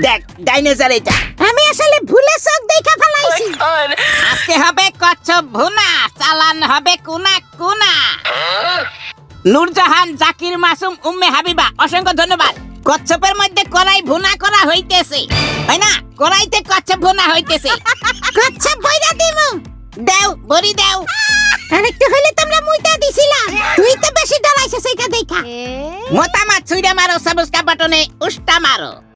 দেখ ডাইনোসর এটা। আমি আসলে ভুলে চোখ দেখা ফেলাইছি। আজকে হবে কচ্ছপ ভুনা চালান হবে কুনা কুনা। নূরজাহান জাকির মাসুম উম্মে হাবিবা অসংখ্য ধন্যবাদ। কচ্ছপের মধ্যে কড়াই ভুনা করা হইতেছে। তাই না? কড়াইতে কচ্ছপ ভুনা হইতেছে। কচ্ছপ বইরা দিমু। দেও বড়ি দেও। আর একটু হইলে তোমরা মুইটা দিছিলা। তুই তো বেশি ডরাইছিস এইটা দেখা। মতামত ছুইরা মারো সাবস্ক্রাইব বাটনে উষ্টা মারো।